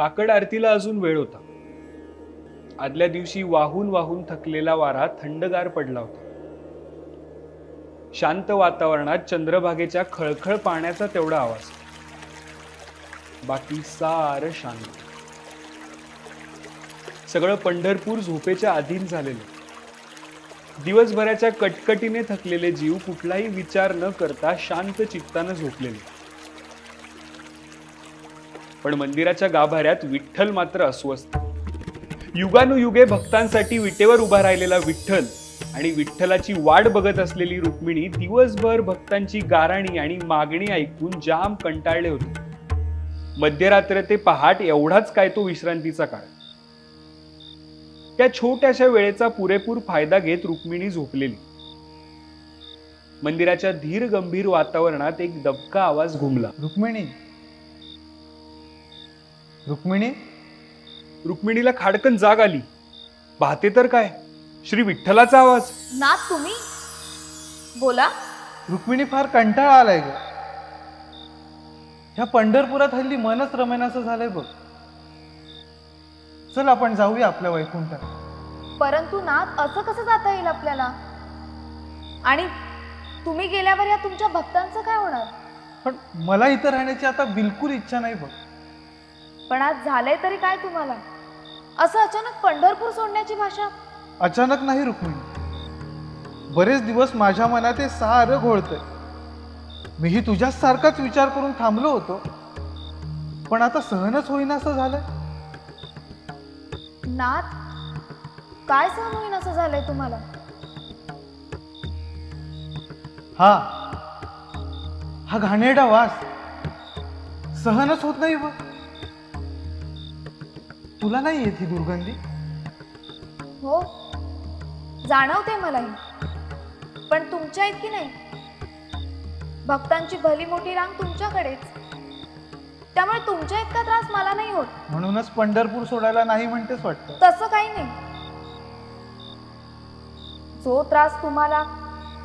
काकड आरतीला अजून वेळ होता. आदल्या दिवशी वाहून वाहून थकलेला वारा थंडगार पडला होता. शांत वातावरणात चंद्रभागेच्या खळखळ पाण्याचा तेवढा आवाज. बाकी सार शांत. सगळं पंढरपूर झोपेच्या अधीन झालेलं. दिवसभराच्या कटकटीने थकलेले जीव कुठलाही विचार न करता शांत चित्तानं झोपलेले. पण मंदिराच्या गाभाऱ्यात विठ्ठल मात्र अस्वस्थ. युगानुयुगे भक्तांसाठी विटेवर उभा राहिलेला विठ्ठल आणि विठ्ठलाची वाट बघत असलेली रुक्मिणी दिवसभर भक्तांची गाराणी आणि मागणी ऐकून जाम कंटाळले होते. मध्यरात्र ते पहाट एवढाच काय तो विश्रांतीचा काळ. त्या छोट्याशा वेळेचा पुरेपूर फायदा घेत रुक्मिणी झोपलेली. मंदिराच्या धीर गंभीर वातावरणात एक दबका आवाज घुमला. रुक्मिणी रुक्मिणी? रुक्मिणीला खाडकन जाग आली. पाहते तर काय? श्री विठ्ठलाचा आवाज. नाथ तुम्ही? बोला. रुक्मिणी फार कंटाळा आलाय ग. ह्या पंढरपुरात हल्ली मनच रमेनासं झालंय बघ. चल आपण जाऊया आपल्या वैकुंठात. परंतु नाथ असं कसं जाता येईल आपल्याला? आणि तुम्ही गेल्यावर या तुमच्या भक्तांचं काय होणार? पण मला इथं राहण्याची आता बिलकुल इच्छा नाही बघ. पण आज झालंय तरी काय तुम्हाला? असं अचानक पंढरपूर सोडण्याची भाषा? अचानक नाही रुक्मिणी. बरेच दिवस माझ्या मनात हे सारं घोळतंय. मीही तुझ्याच सारखाच विचार करून थांबलो होतो. पण आता सहनच होईना असं झालंय. नाथ काय सहन होईन असं झालंय तुम्हाला? हा. हा घाणेरडा वास. सहनच होत नाही बघ तुला नाही येत ही दुर्गंधी? हो. जाणवते मलाही. पण तुमच्या इतकी नाही. भक्तांची भली मोठी रांग तुमच्याकडेच. त्यामुळे तुमच्या इतका त्रास मला नाही होत. म्हणूनच पंढरपूर सोडायला नाही म्हणतेच वाटतं? तसं काही नाही. जो त्रास तुम्हाला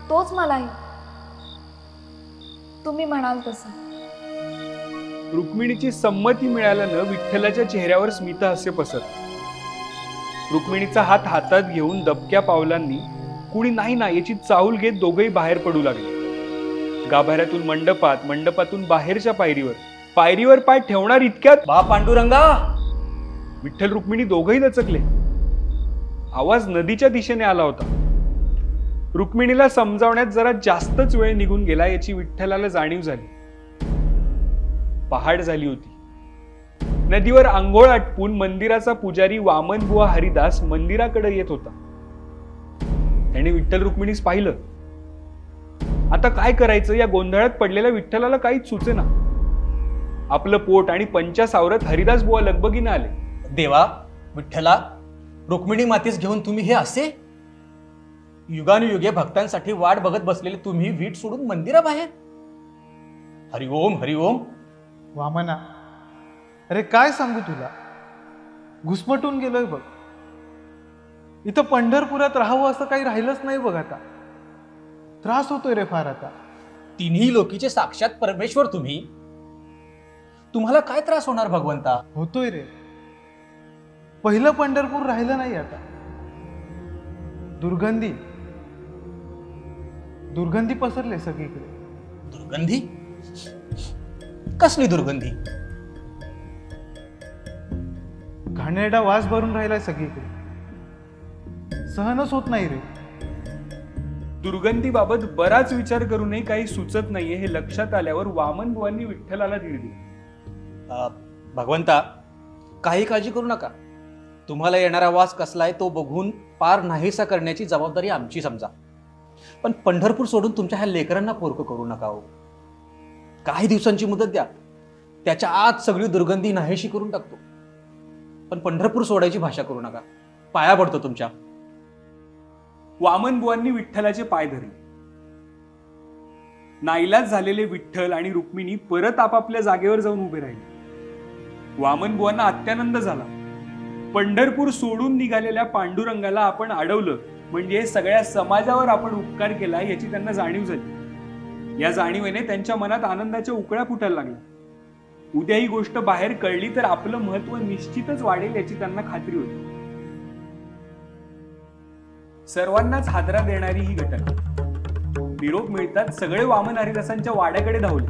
तोच मलाही. तुम्ही म्हणाल तसं. रुक्मिणीची संमती मिळाल्यानं विठ्ठलाच्या चेहऱ्यावर स्मित हास्य पसरलं. रुक्मिणीचा हात हातात घेऊन दबक्या पावलांनी कुणी नाही ना याची चाहूल घेत दोघंही बाहेर पडू लागले. गाभाऱ्यातून मंडपात मंडपातून बाहेरच्या पायरीवर. पायरीवर पाय ठेवणार इतक्यात? बा पांडुरंगा! विठ्ठल रुक्मिणी दोघंही दचकले आवाज नदीच्या दिशेने आला होता. रुक्मिणीला समजावण्यात जरा जास्तच वेळ निघून गेला याची विठ्ठलाला जाणीव झाली. पहाड झाली होती. नदीवर आंघोळ आटपून मंदिराचा पुजारी वामन बुवा हरिदास मंदिराकडे येत होता. त्याने विठ्ठल रुक्मिणीस पाहिलं. आता काय करायचं? या गोंधळात पडलेल्या विठ्ठलाला काहीच सुचेना आपलं पोट आणि पंचा सावरत हरिदास बुवा लगबगीनं आले. देवा विठ्ठला रुक्मिणी मातीस घेऊन तुम्ही हे असे? युगानुयुगे भक्तांसाठी वाट बघत बसलेले तुम्ही वीट सोडून मंदिराबाहेर? हरिओम हरिओम. वामना अरे काय सांगू तुला? घुसमटून गेलोय बघ. इथं पंढरपुरात राहावं असं काही राहिलंच नाही बघ आता. त्रास होतोय रे फार आता. तिन्ही लोकीचे साक्षात परमेश्वर तुम्ही? तुम्हाला काय त्रास होणार भगवंता? होतोय रे. पहिलं पंढरपूर राहिलं नाही आता. दुर्गंधी. दुर्गंधी पसरले सगळीकडे. दुर्गंधी? कसली दुर्गंधी? घाणेरडा वास भरून राहिलाय सगळीकडे. सहनच होत नाही रे. दुर्गंधीबाबत बराच विचार करूनही काही सुचत नाहीये हे लक्षात आल्यावर वामन बुवांनी विठ्ठलाला धीर दिली. अ, भगवंता काही काळजी करू नका. तुम्हाला येणारा वास कसला आहे तो बघून पार नाहीसा करण्याची जबाबदारी आमची समजा. पण पंढरपूर सोडून तुमच्या ह्या लेकरांना पोरकं करू नका हो. काही दिवसांची मुदत द्या. त्याच्या आत सगळी दुर्गंधी नाहीशी करून टाकतो. पण पंढरपूर सोडायची भाषा करू नका. पाया पडतो तुमच्या. वामन बुवांनी विठ्ठलाचे पाय धरले. नाईलाज झालेले विठ्ठल आणि रुक्मिणी परत आपापल्या जागेवर जाऊन उभे राहिले. वामन बुवांना अत्यानंद झाला. पंढरपूर सोडून निघालेल्या पांडुरंगाला आपण अडवलं. म्हणजे सगळ्या समाजावर आपण उपकार केला याची त्यांना जाणीव झाली. या जाणीवेने त्यांच्या मनात आनंदाच्या उकळ्या फुटायला लागल्या. उद्या ही गोष्ट बाहेर कळली तर आपलं महत्त्व निश्चितच वाढेल याची त्यांना खात्री होती. सर्वांनाच हादरा देणारी ही घटना. निरोप मिळतात सगळे वामन हरिदासांच्या वाड्याकडे धावले.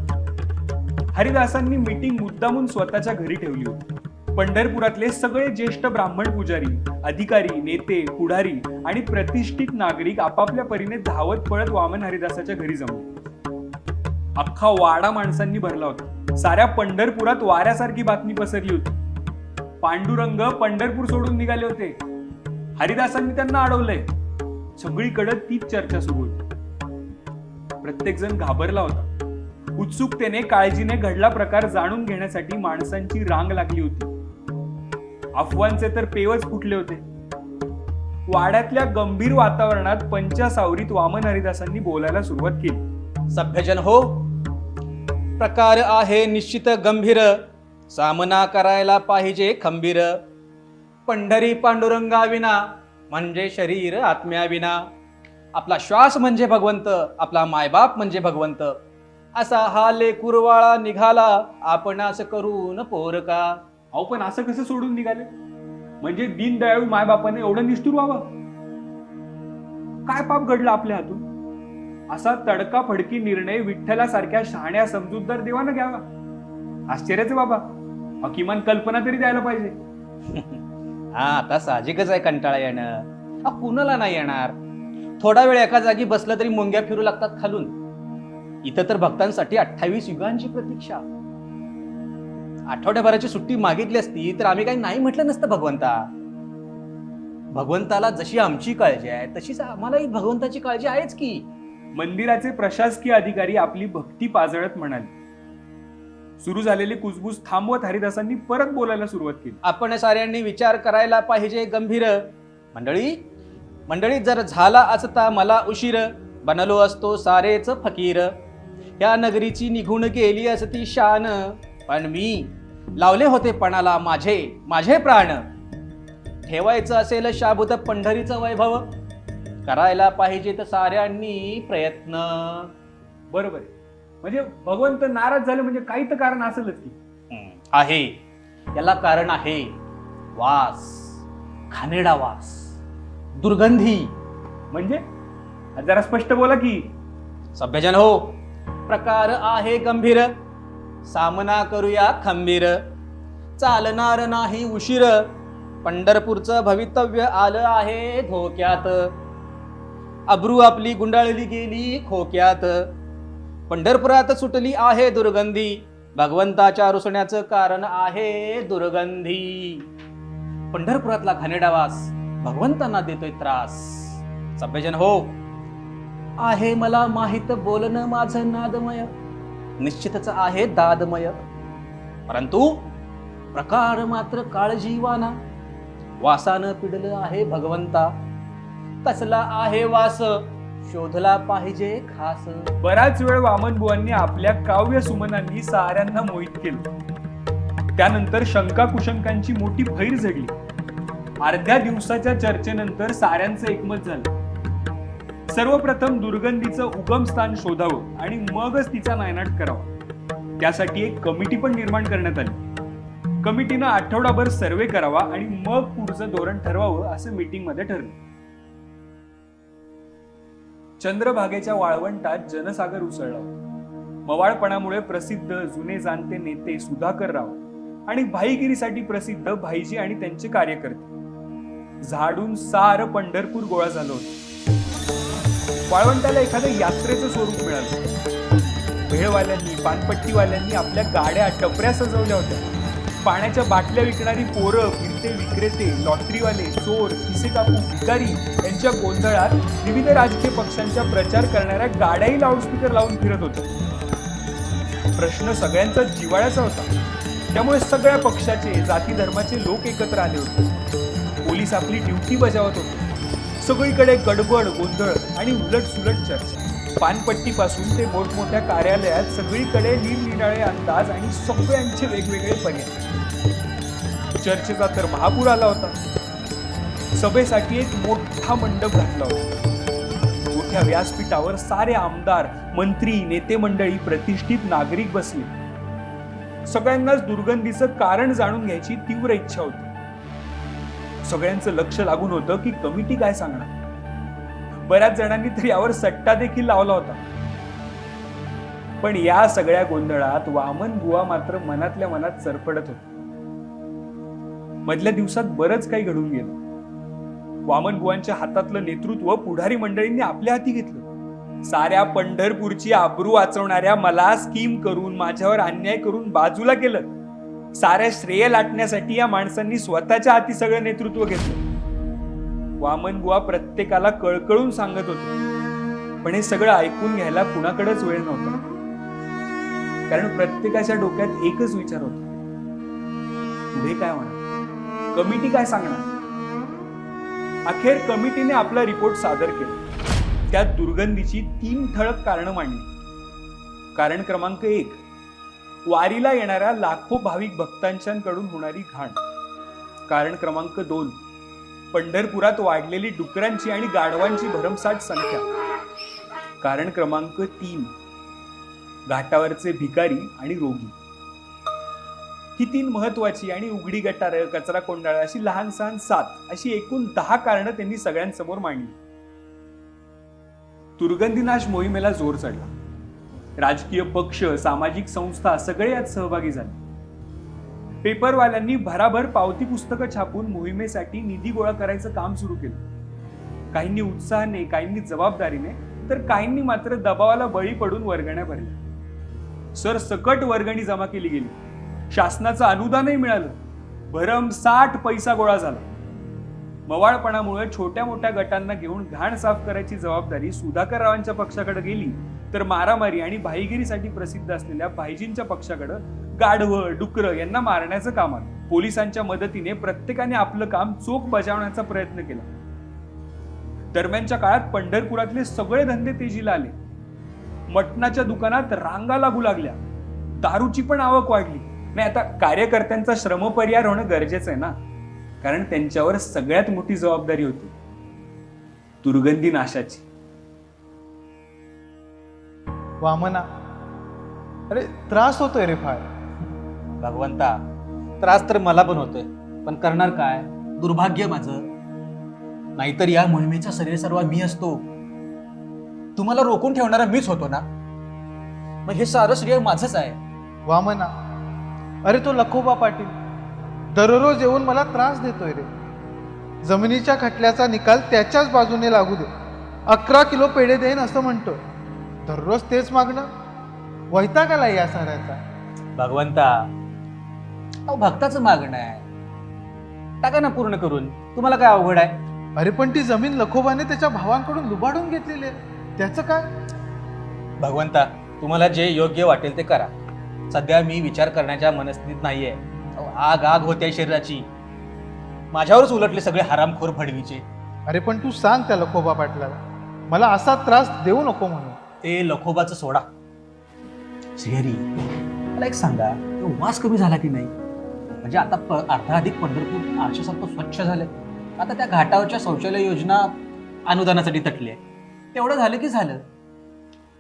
हरिदासांनी मीटिंग मुद्दामून स्वतःच्या घरी ठेवली होती. पंढरपुरातले सगळे ज्येष्ठ ब्राह्मण पुजारी अधिकारी नेते पुढारी आणि प्रतिष्ठित नागरिक आपापल्या परीने धावत पळत वामन हरिदासाच्या घरी जमले. अख्खा वाडा माणसांनी भरला होता. साऱ्या पंढरपुरात वाऱ्यासारखी बातमी पसरली होती. पांडुरंग पंढरपूर सोडून निघाले होते. हरिदासांनी त्यांना अडवलंय. सगळीकडे तीच चर्चा सुरू होती. प्रत्येक जण घाबरला होता. उत्सुकतेने काळजीने घडला प्रकार जाणून घेण्यासाठी माणसांची रांग लागली होती. अफवांचे तर पेवच फुटले होते. वाड्यातल्या गंभीर वातावरणात पंचासावरीत वामन हरिदासांनी बोलायला सुरुवात केली. सभ्यजन हो प्रकार आहे निश्चित गंभीर. सामना करायला पाहिजे खंबीर. पंढरी पांडुरंगाविना म्हणजे शरीर आत्म्याविना आपला श्वास म्हणजे भगवंत आपला मायबाप म्हणजे भगवंत. असा हा लेकुरवाळा निघाला आपणास करून पोरका अहो पण असं कसं सोडून निघाले? म्हणजे दीनदयाळू मायबापाने एवढं निष्ठुर व्हावं? काय पाप घडलं आपल्या हातून? असा तडका फडकी निर्णय विठ्ठलासारख्या शहाण्या समजूतदार देवानं घ्यावा. आश्चर्याच बाबा. अहो, किमान कल्पना तरी द्यायला पाहिजे. हा आता साहजिकच आहे कंटाळा येणं. हा कुणाला नाही येणार? थोडा वेळ एका जागी बसलं तरी मुंग्या फिरू लागतात खालून. इथं तर भक्तांसाठी अठ्ठावीस युगांची प्रतीक्षा. आठवड्याभराची सुट्टी मागितली असती तर आम्ही काही नाही म्हटलं नसतं भगवंता. भगवंताला जशी आमची काळजी आहे तशीच आम्हालाही भगवंताची काळजी आहेच की. मंदिराचे प्रशासकीय अधिकारी आपली भक्ती पाजळत म्हणाले. सुरू झालेली कुजबूज थांबवत हरिदासांनी परत बोलायला सुरुवात केली. आपण साऱ्यांनी विचार करायला पाहिजे गंभीर. मंडळी मंडळी जर झाला असता मला उशीर. बनलो असतो सारेच फकीर. या नगरीची निघून गेली असती शान. पण मी लावले होते पणाला माझे माझे प्राण. ठेवायचं असेल शाबूत पंढरीचं वैभव करायला पाहिजे तर साऱ्यांनी प्रयत्न. बरोबर आहे. म्हणजे भगवंत नाराज झाले म्हणजे काही तर कारण असेलच की. आहे. याला कारण आहे वास घाणेरडा वास दुर्गंधी. म्हणजे? जरा स्पष्ट बोला की. सभ्यजन हो प्रकार आहे गंभीर. सामना करूया खंबीर. चालणार नाही उशीर. पंढरपूरचं भवितव्य आलं आहे धोक्यात. अब्रू आपली गुंडाळली गेली खोक्यात. पंढरपुरात सुटली आहे दुर्गंधी. भगवंताच्या रुसण्याचं कारण आहे दुर्गंधी. पंढरपुरातला घाणेरडा वास भगवंतांना देतोय त्रास. सभ्यजन हो. आहे मला माहीत बोलणं माझं नादमय. निश्चितच आहे दादमय. परंतु प्रकार मात्र काळजीवाना. वासानं पिडलं आहे भगवंता. कसला आहे वास. शोधला पाहिजे खास. बराच वेळ वामन बुवांनी आपल्या काव्य सुमनांनी साऱ्यांना मोहित केलं. त्यानंतर शंका कुशंकांची मोठी भैर झडली. अर्ध्या दिवसाच्या चर्चेनंतर साऱ्यांचं एकमत झालं. सर्वप्रथम दुर्गंधीचं उगमस्थान शोधावं आणि मगच तिचा नायनाट करावा. त्यासाठी एक कमिटी पण निर्माण करण्यात आली. कमिटीनं आठवडाभर सर्वे करावा आणि मग पुढचं धोरण ठरवावं असं मीटिंगमध्ये ठरलं. चंद्रभागेच्या वाळवंटात जनसागर उसळला. मवाळपणामुळे प्रसिद्ध जुने जाणते नेते सुधाकर राव आणि भाईगिरीसाठी प्रसिद्ध भाईजी आणि त्यांचे कार्यकर्ते. झाडून सार पंढरपूर गोळा झालं होतं. वाळवंटाला एखाद्या यात्रेचं स्वरूप मिळालं. भेळवाल्यांनी पानपट्टीवाल्यांनी आपल्या गाड्या टपऱ्या सजवल्या होत्या. पाण्याच्या बाटल्या विकणारी पोरं फिरते विक्रेते लॉटरीवाले चोर खिसे कापू भिकारी यांच्या गोंधळात विविध राजकीय पक्षांच्या प्रचार करणाऱ्या गाड्याही लाऊडस्पीकर लावून फिरत होत्या. प्रश्न सगळ्यांचा जिवाळ्याचा होता. त्यामुळे सगळ्या पक्षाचे जाती धर्माचे लोक एकत्र आले होते. पोलीस आपली ड्युटी बजावत होते. सगळीकडे गडबड गोंधळ आणि उलट सुलट चर्चा. पानपट्टीपासून ते मोठमोठ्या कार्यालयात सगळीकडे निरनिराळे अंदाज आणि सगळ्यांचे वेगवेगळे पर्याय. चर्चेचा तर महापूर आला होता. सभेसाठी एक मोठा मंडप घातला होता. मोठ्या व्यासपीठावर सारे आमदार मंत्री नेते मंडळी प्रतिष्ठित नागरिक बसले. सगळ्यांनाच दुर्गंधीचं कारण जाणून घ्यायची तीव्र इच्छा होती. सगळ्यांचं लक्ष लागून होतं की कमिटी काय सांगणार? बऱ्याच जणांनी तर यावर सट्टा देखील लावला होता. पण या सगळ्या गोंधळात वामन बुवा मात्र मनातल्या मनात सरपडत होते. मधल्या दिवसात बरंच काही घडून गेलं. वामन बुवांच्या हातातलं नेतृत्व पुढारी मंडळींनी आपल्या हाती घेतलं. साऱ्या पंढरपूरची आबरू वाचवणाऱ्या मला स्कीम करून माझ्यावर अन्याय करून बाजूला केलं. साऱ्या श्रेय लाटण्यासाठी या माणसांनी स्वतःच्या हाती सगळं नेतृत्व घेतलं. वामन बुवा प्रत्येकाला कळकळून सांगत होते. पण हे सगळं ऐकून घ्यायला कुणाकडेच वेळ नव्हता. कारण प्रत्येकाच्या डोक्यात एकच विचार होता. पुढे काय होणार? कमिटी काय सांगणार? अखेर कमिटीने आपला रिपोर्ट सादर केला. त्यात दुर्गंधीची तीन ठळक कारणं मांडली. कारण क्रमांक एक वारीला येणाऱ्या लाखो भाविक भक्तांच्याकडून होणारी घाण. कारण क्रमांक दोन पंढरपुरात वाढलेली डुकरांची आणि गाढवांची भरमसाठ संख्या. कारण क्रमांक तीन घाटावरचे भिकारी आणि रोगी. ही तीन महत्वाची आणि उघडी गटार कचरा कोंडाळ अशी लहान सहान सात अशी एकूण दहा कारणं त्यांनी सगळ्यांसमोर मांडली. दुर्गंधीनाश मोहिमेला जोर चढला. राजकीय पक्ष सामाजिक संस्था सगळे यात सहभागी झाले. पेपरवाल्यांनी भराभर पावती पुस्तकं छापून मोहिमेसाठी निधी गोळा करायचं काम सुरू केलं. काहींनी उत्साहाने काहींनी जबाबदारीने तर काहींनी मात्र दबावाला बळी पडून वर्गण्या भरल्या. सर सकट वर्गणी जमा केली गेली. शासनाचं अनुदानही मिळालं. भरम साठ पैसा गोळा झाला. मवाळपणामुळे छोट्या मोठ्या गटांना घेऊन घाण साफ करायची जबाबदारी सुधाकररावांच्या पक्षाकडे गेली तर मारामारी आणि भाईगिरीसाठी प्रसिद्ध असलेल्या भाईजींच्या पक्षाकडे गाढवं डुकरं यांना मारण्याचं काम आलं. पोलिसांच्या मदतीने प्रत्येकाने आपलं काम चोख बजावण्याचा प्रयत्न केला. दरम्यानच्या काळात पंढरपुरातले सगळे धंदे तेजीला आले. मटणाच्या दुकानात रांगा लागू लागल्या. दारूची पण आवक वाढली. नाही आता कार्यकर्त्यांचा श्रमपरिहार होणं गरजेचं आहे ना? कारण त्यांच्यावर सगळ्यात मोठी जबाबदारी होती. दुर्गंधी नाशाची. वामना. अरे त्रास होतोय रे फार. भगवंता त्रास तर मला पण होतोय. पण करणार काय? दुर्भाग्य माझं. नाहीतर या मोहिमेचा शरीर सर्व मी असतो. तुम्हाला रोखून ठेवणारा मीच होतो ना? मग हे सारं श्रेय माझंच आहे. वामना अरे तो लखोबा पाटील दररोज येऊन मला त्रास देतोय रे. जमिनीच्या खटल्याचा निकाल त्याच्याच बाजूने लागू दे. अकरा किलो पेढे देईन असं म्हणतोय. दररोज तेच मागणं? वैताग आला या साऱ्याचा. भगवंता अहो भक्ताचं मागणं आहे. टाका ना पूर्ण करून. तुम्हाला काय अवघड आहे? अरे पण ती जमीन लखोबाने त्याच्या भावांकडून लुबाडून घेतलेली आहे. त्याचं काय? भगवंता तुम्हाला जे योग्य वाटेल ते करा. सध्या मी विचार करण्याच्या मनस्थितीत नाहीये. अहो, आग आग होते शरीराची. माझ्यावरच उलटले सगळे हरामखोर भडवीचे. अरे पण तू सांग त्या लखोबा पाटलाला. मला असा त्रास देऊ नको म्हणून. ते लखोबाचं सोडा. श्रीहरी मला एक सांगा तो वास कमी झाला की नाही? म्हणजे आता प अर्धा अधिक पंढरपूर आरशासारखं स्वच्छ झालं आता त्या घाटावरच्या शौचालय योजना अनुदानासाठी तटली आहे. तेवढं झालं की झालं.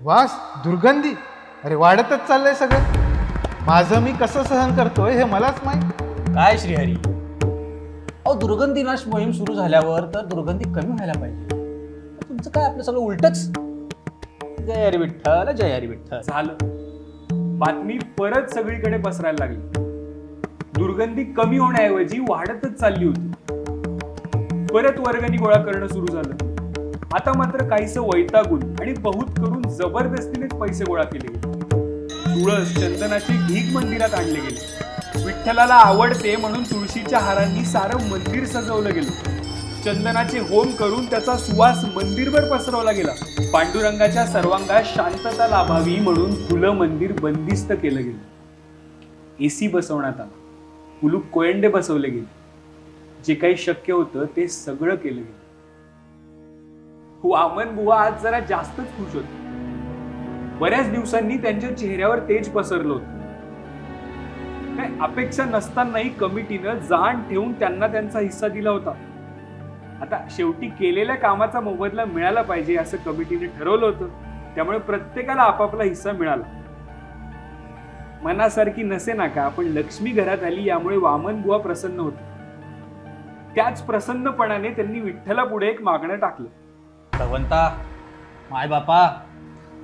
वास दुर्गंधी. अरे वाढतच चाललंय सगळं. माझं मी कसं सहन करतोय हे मलाच माहीत. काय श्रीहरी? अहो दुर्गंधीनाश मोहीम सुरू झाल्यावर तर दुर्गंधी कमी व्हायला पाहिजे. तुमचं काय आपलं सगळं उलटच? जय हरी विठ्ठल जय हरी विठ्ठल. झालं. बातमी परत सगळीकडे पसरायला लागली. दुर्गंधी कमी होण्याऐवजी वाढतच चालली होती. परत वर्गणी गोळा करणं सुरू झालं. आता मात्र काहीसं वैतागून आणि बहुत करून जबरदस्तीनेच पैसे गोळा केले गेले. तुळस चंदनाचे ढीक मंदिरात आणले गेले. विठ्ठलाला आवडते म्हणून तुळशीच्या हारांनी सारं मंदिर सजवलं गेलं. चंदनाचे होम करून त्याचा सुवास मंदिरभर पसरवला गेला. पांडुरंगाच्या सर्वांगात शांतता लाभावी म्हणून फुलं मंदिर बंदिस्त केलं गेलं. एसी बसवण्यात आला. कुलूप कोयंडे बसवले गेले. जे काही शक्य होतं ते सगळं केलं गेलं. हो, वामन बुवा आज जरा जास्तच खुश होते. बऱ्याच दिवसांनी त्यांच्या चेहऱ्यावर तेज पसरलं होतं. काय अपेक्षा नसतानाही कमिटीनं जाण ठेवून त्यांना त्यांचा हिस्सा दिला होता. आता शेवटी केलेल्या कामाचा मोबदला मिळाला पाहिजे असं कमिटीने ठरवलं होतं. त्यामुळे प्रत्येकाला आपापला हिस्सा मिळाला. मनासारखी नसे ना का पण लक्ष्मी घरात आली यामुळे वामन बुवा प्रसन्न होते. त्याच प्रसन्नपणाने त्यांनी विठ्ठला पुढे एक मागणं टाकलं. भगवंता माय बापा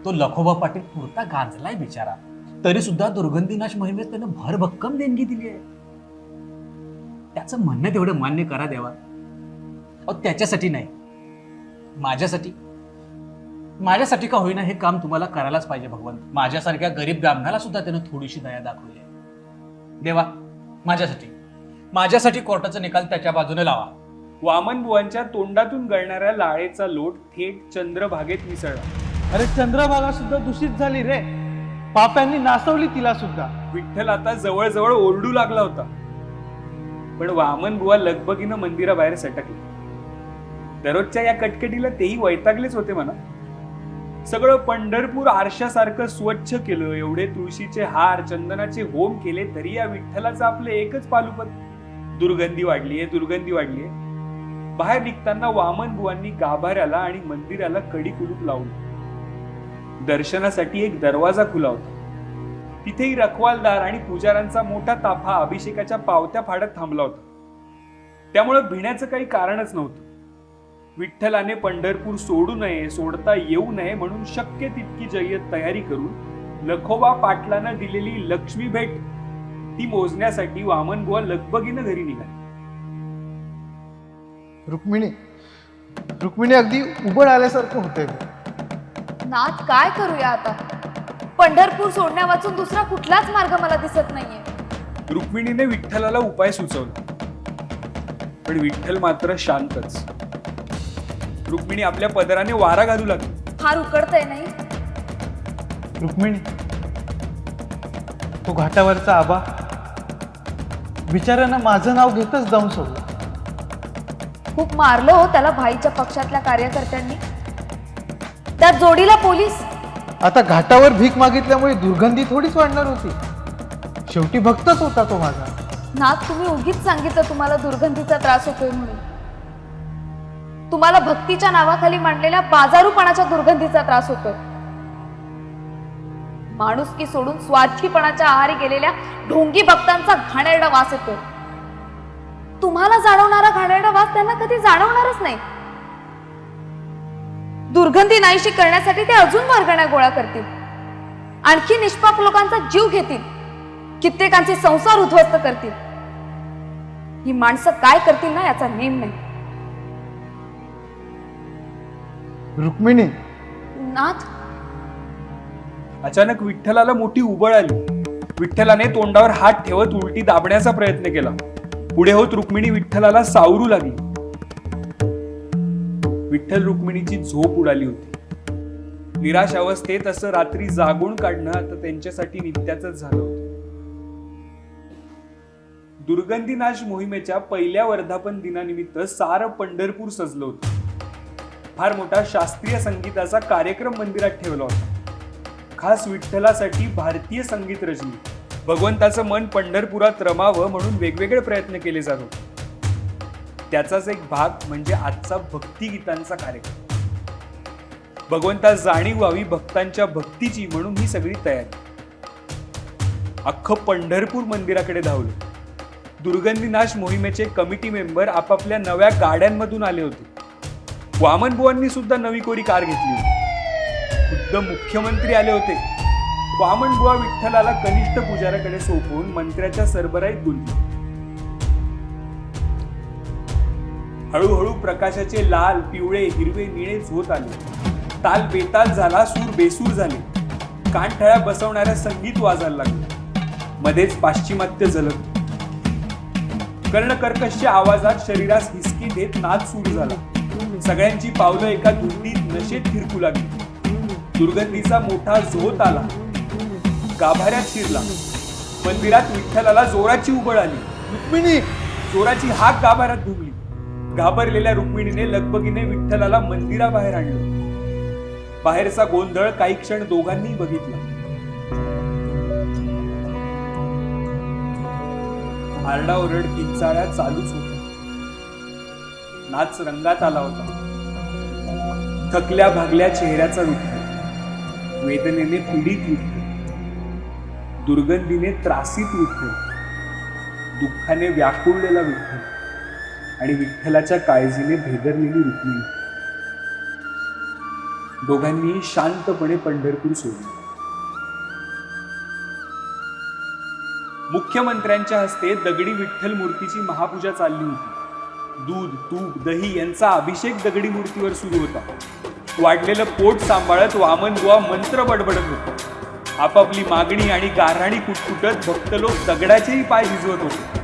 तो लखोबा पाटील पुरता गांजलाय बिचारा. तरी सुद्धा दुर्गंधीनाश मोहिमेत त्यानं भरभक्कम देणगी दिली आहे. त्याचं म्हणणं तेवढं मान्य करा देवा. त्याच्यासाठी नाही. माझ्यासाठी माझ्यासाठी का होईना हे काम तुम्हाला करायलाच पाहिजे भगवंत. माझ्यासारख्या गरीब ब्राह्मणाला सुद्धा त्यानं थोडीशी दया दाखवली आहे. देवा माझ्यासाठी. माझ्यासाठी कोर्टाचा निकाल त्याच्या बाजूने लावा. वामन बुवांच्या तोंडातून गळणाऱ्या लाळेचा लोट थेट चंद्रभागेत मिसळला. अरे चंद्रभागा सुद्धा दूषित झाली रे. पाप्यांनी नासवली तिला सुद्धा. विठ्ठल आता जवळजवळ ओरडू लागला होता. पण वामन बुवा लगबगीनं मंदिराबाहेर सटकले. दररोजच्या या कटकटीला तेही वैतागलेच होते म्हणा. सगळं पंढरपूर आरशासारखं स्वच्छ केलं. एवढे तुळशीचे हार चंदनाचे होम केले तरी या विठ्ठलाचं आपलं एकच पालुपत. दुर्गंधी वाढलीये दुर्गंधी वाढलीये बाहेर निघताना वामन बुवांनी गाभाऱ्याला आणि मंदिराला कडी कुलूप लावली. दर्शनासाठी एक दरवाजा खुला होता तिथेही रखवालदार आणि पुजाऱ्यांचा मोठा ताफा अभिषेकाच्या पावत्या फाडत थांबला होता. त्यामुळे भिण्याचं काही कारणच नव्हतं. विठ्ठलाने पंढरपूर सोडू नये सोडता येऊ नये म्हणून शक्य तितकी जय्यत तयारी करून लखोबा पाटलानं दिलेली लक्ष्मी भेट ती मोजण्यासाठी वामन बुवा लगबगीनं घरी निघाले. रुक्मिणी रुक्मिणी अगदी उबड आल्यासारखं होतंय. नाथ काय करूया आता? पंढरपूर सोडण्या वाचून दुसरा कुठलाच मार्ग मला दिसत नाहीये. रुक्मिणीने विठ्ठलाला उपाय सुचवला. पण विठ्ठल मात्र शांतच. रुक्मिणी आपल्या पदराने वारा घालू लागली. फार उकडतंय नाही. रुक्मिणी तो घाटावरचा आबा. बिचाऱ्यानं माझं नाव घेतच जाऊन सोडलं. खूप मारलं हो त्याला भाईच्या पक्षातल्या कार्यकर्त्यांनी. त्या जोडीला पोलीस. आता घाटावर भीक मागितल्यामुळे दुर्गंधी थोडीच वाढणार होती. शेवटी भक्तच होता तो माझा. नाथ तुम्ही उगीच सांगितलं तुम्हाला दुर्गंधीचा त्रास होतोय म्हणून. तुम्हाला भक्तीच्या नावाखाली मांडलेल्या बाजारूपणाच्या दुर्गंधीचा त्रास होतोय. माणुसकी सोडून स्वार्थीपणाच्या आहारी गेलेल्या ढोंगी भक्तांचा घाणेरडा वास येतोय. तुम्हाला जाणवणारा घाणेरडा वास त्यांना कधी जाणवणारच नाही. दुर्गंधी नाहीशी करण्यासाठी ते अजून वर्गण्या गोळा करतील. आणखी निष्पाप लोकांचा जीव घेतील. कित्येकांचे संसार उद्ध्वस्त करतील. ही माणसं काय करतील ना याचा नेम नाही. रुक्मिणी. नाथ. अचानक विठ्ठलाला मोठी उबळ आली. विठ्ठलाने तोंडावर हात ठेवत उलटी दाबण्याचा प्रयत्न केला. पुढे होत रुक्मिणी विठ्ठलाला सावरू लागली. विठ्ठल रुक्मिणीची झोप उडाली होती. निराश अवस्थेत असं रात्री जागून काढणं आता त्यांच्यासाठी नित्याच झालं होतं. दुर्गंधीनाश मोहिमेच्या पहिल्या वर्धापन दिनानिमित्त सारं पंढरपूर सजलं होतं. फार मोठा शास्त्रीय संगीताचा कार्यक्रम मंदिरात ठेवला होता. खास विठ्ठलासाठी भारतीय संगीत रचली भगवंताचं मन पंढरपुरात रमावं म्हणून वेगवेगळे प्रयत्न केले जात होते. त्याचाच एक भाग म्हणजे आजचा भक्तिगीतांचा कार्यक्रम. भगवंता जाणीव व्हावी भक्तांच्या भक्तीची म्हणून ही सगळी तयारी. अख्खं पंढरपूर मंदिराकडे धावलं. दुर्गंधीनाश मोहिमेचे कमिटी मेंबर आपापल्या नव्या गाड्यांमधून आले होते. वामन बुवांनी सुद्धा नवी कोरी कार घेतली होती. खुद्द मुख्यमंत्री आले होते. वामनबुवा विठ्ठलाला कनिष्ठ पुजाऱ्याकडे सोपवून मंत्र्याच्या सरबराईत गुंतले. हळूहळू प्रकाशाचे लाल पिवळे हिरवे निळेच होत आले. ताल बेताल झाला सूर बेसूर झाले. कानठळ्या बसवणाऱ्या संगीत वाजायला लागले. मध्येच पाश्चिमात्य झलक कर्णकर्कशच्या आवाजात शरीरास हिसकी देत नाच सुरू झाला. सगळ्यांची पावलं एका धुंदीत नशेत फिरकू लागली. दुर्गंधीचा मोठा झोत आला. गाभाऱ्यात शिरला. मंदिरात विठ्ठलाला जोराची उबळ आली. रुक्मिणी! जोराची हाक गाभाऱ्यात घुमली घाबरलेल्या रुक्मिणीने लगबगीने विठ्ठलाला मंदिराबाहेर आणलं. बाहेरचा गोंधळ काही क्षण दोघांनी बघितला. आरडाओरड किंचाळ्या चालूच होत्या. नाच रंगात आला होता. थकल्या भागल्या चेहऱ्याचा विठ्ठल वेदनेने पीडित विठ्ठल दुर्गंधीने त्रासित विठ्ठल दुःखाने व्याकुळलेला विठ्ठल आणि विठ्ठलाच्या काळजीने भेदरलेली रुक्मिणी. दोघांनी शांतपणे पंढरपूर सोडले. मुख्यमंत्र्यांच्या हस्ते दगडी विठ्ठल मूर्तीची महापूजा चालली होती. दूध तूप दही यांचा अभिषेक दगडी मूर्तीवर सुरू होता. वाढलेलं पोट सांभाळत वामन बुवा मंत्र बडबडत होते. आपापली मागणी आणि गारहाणी कुटकुटत भक्त लोक दगडाचेही पाय भिजवत होते.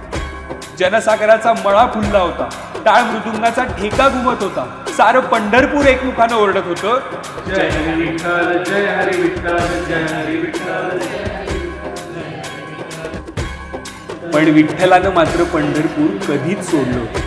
जनसागराचा मळा फुलला होता. टाळ मृदुंगाचा ठेका घुमत होता. सारं पंढरपूर एकमुखानं ओरडत होतं जय हरी विठ्ठल जय हरी विठ्ठल जय हरी विठ्ठल. पण विठ्ठलानं मात्र पंढरपूर कधीच सोडलं होतं.